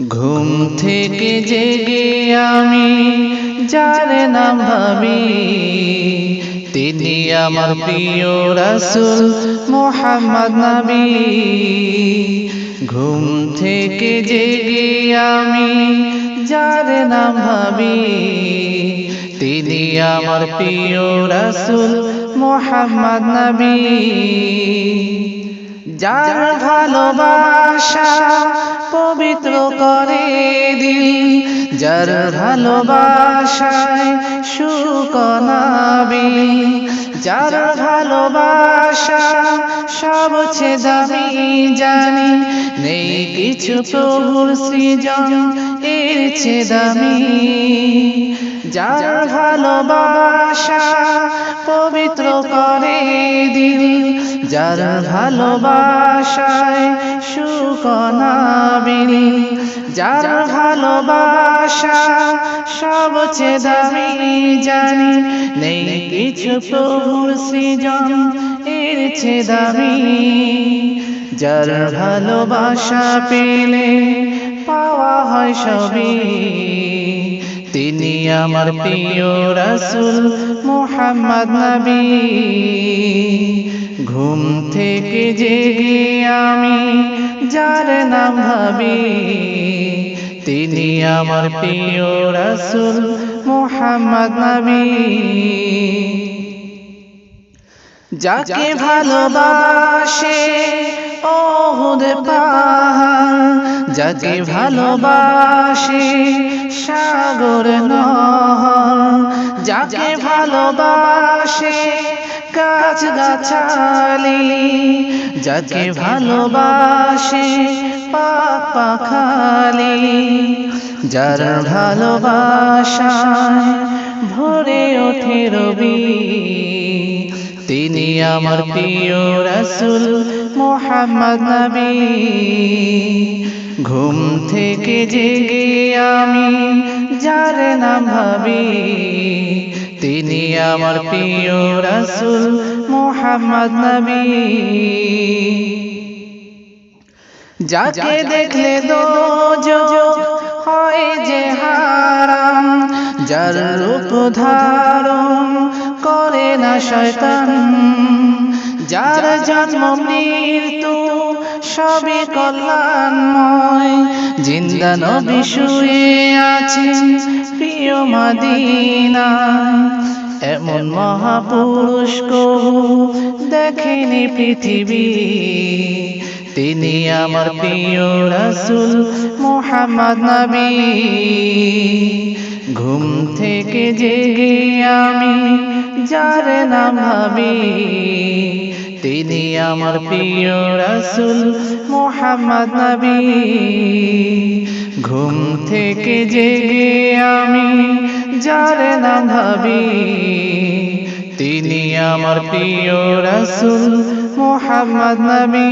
ঘুম থেকে জেগে আমি যার নাম ভাবি তিনি আমার প্রিয় রাসূল মোহাম্মদ নবী। ঘুম থেকে জেগে আমি যার নাম ভাবি তিনি আমার প্রিয় রাসূল মোহাম্মদ নবী। যার ভালোবাসা পবিত্র করে দিল যার ভালোবাসায় সুকনাবি যার ভালোবাসা সবচেয়ে দামি জানি, নেই কিছু প্রভুর সৃজন এর দামি। যার ভালোবাসা পবিত্র যার ভালোবাসায় সুকনাবিল যার ভালোবাসা সবচেয়ে দামি জানি, নেই কিছু প্রভুর সৃজন এর চেয়ে দামি। যার ভালোবাসা পেলে পাওয়া হয় সবই। তিনি আমার প্রিয় রাসূল মোহাম্মদ নবী। ঘুম থেকে জেগে আমি যার নাম ভাবি তিনি আমার প্রিয় রাসুল মোহাম্মদ নবী। যাকে ভালোবাসে ওহুদ পাহাড় যাকে ভালোবাসে সাগর নহর যাকে ভালোবাসে গাছ গাছালি যাকে ভালোবাসে পাক পাখালি যার ভালোবাসায় ভরে ওঠে রবি। আমার প্রিয় রাসূল মোহাম্মদ নবী ঘুম থেকে জেগে আমি যার নাম ভাবি তিনি আমার প্রিয় রাসূল মোহাম্মদ নবী। যাকে দেখলে দোজক হয় যে হারাম যার রূপ ধারণ করে না শয়তান। যার জন্ম মৃত্যু সবই কল্যাণময়। জিন্দা নবী শুয়ে আছেন প্রিয় মদিনা এমন মহাপুরুষ কবু দেখেনি পৃথিবী। তিনি আমার প্রিয় রাসূল মোহাম্মদ নবী। ঘুম থেকে জেগে আমি যার নাম ভাবি তিনি আমার প্রিয় রাসূল মোহাম্মদ নবী। ঘুম থেকে জেগে আমি যার নাম ভাবি। তিনি আমার প্রিয় রাসূল মোহাম্মদ নবী।